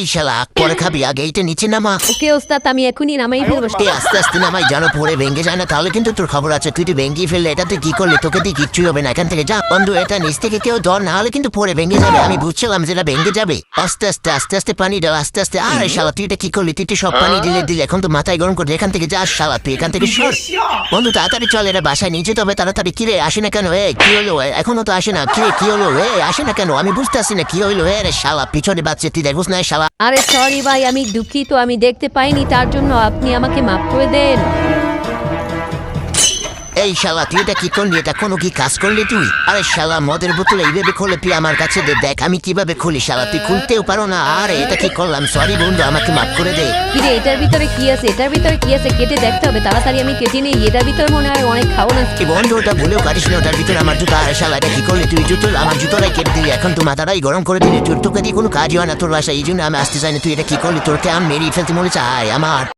এই শালা পরে খাবি। আগে এইটা নিচে নামা। ওকে ওস্তাদ আমি এখনই নামাই ফেলব। তুই আস্তে আস্তে নামাই জানো পরে ভেঙে যায় না। তাহলে কিন্তু তোর খবর আছে তুই তো ভেঙে ফেললে এটা তুই কি করলি? তোকে দিয়ে কিচ্ছুই হবে না এখান থেকে যা। বন্ধু এটা নিচ থেকে কেউ ধর না হলে কিন্তু পরে ভেঙে যাবে। আমি বুঝছিলাম যেটা ভেঙে যাবে। আস্তে আস্তে আস্তে আস্তে পানি দাও আস্তে আস্তে। আরে শালা তুই এটা কি করলি? তুই তো সব পানি দিলে দিলে। এখন তো মাথায় গরম করে এখান থেকে যা শালা তুই এখান থেকে সর। বন্ধু তাড়াতাড়ি চল এরা বাসায় নিচে তবে তাড়াতাড়ি। কিরে আসে না কেন? এ কি হলো? এখনও তো আসে না। কিরে কি হলো? এ আসে না কেন? আমি বুঝতে আসি না কি হইল? এ রে শালা পিছনে বাচ্চা তুই দেখবস না শালা। আরে সরি ভাই, আমি দুঃখিত, আমি দেখতে পাইনি, তার জন্য আপনি আমাকে মাফ করে দেন। এই শালা তুই এটা কি করলি? এটা কোনো কি কাজ করলি তুই? আরে শালা মদের বোতল এইভাবে খুলে তুই আমার কাছে দে দেখ আমি কীভাবে খুলি শালা তুই খুলতেও পারো না। আরে এটা কি করলাম? সরি বন্ধু আমাকে মাফ করে দে। কিরে এটার ভিতরে কি আছে? এটার ভিতরে কি আছে? কেটে দেখতে হবে তাড়াতাড়ি আমি কেটে নিই। এটার ভিতরে মনে হয় অনেক খাওয়ান আছে। বন্ধু ওটা ভুলেও কাটিস না ওটার ভিতরে আমার জুতো। আরে শালা এটা কি করলি তুই? জুতো আমার জুতোটাই কেটে দিলি। এখন তো মাথাটাই গরম করে দিলি। তোর তোকে দিয়ে কোনো কাজই হয় না তোর বাসায় এই জন্য আমি আসতে চাই না। তুই এটা কি করলি? তোরকে আমি মেরিয়ে ফেলতে মনে চাই আমার।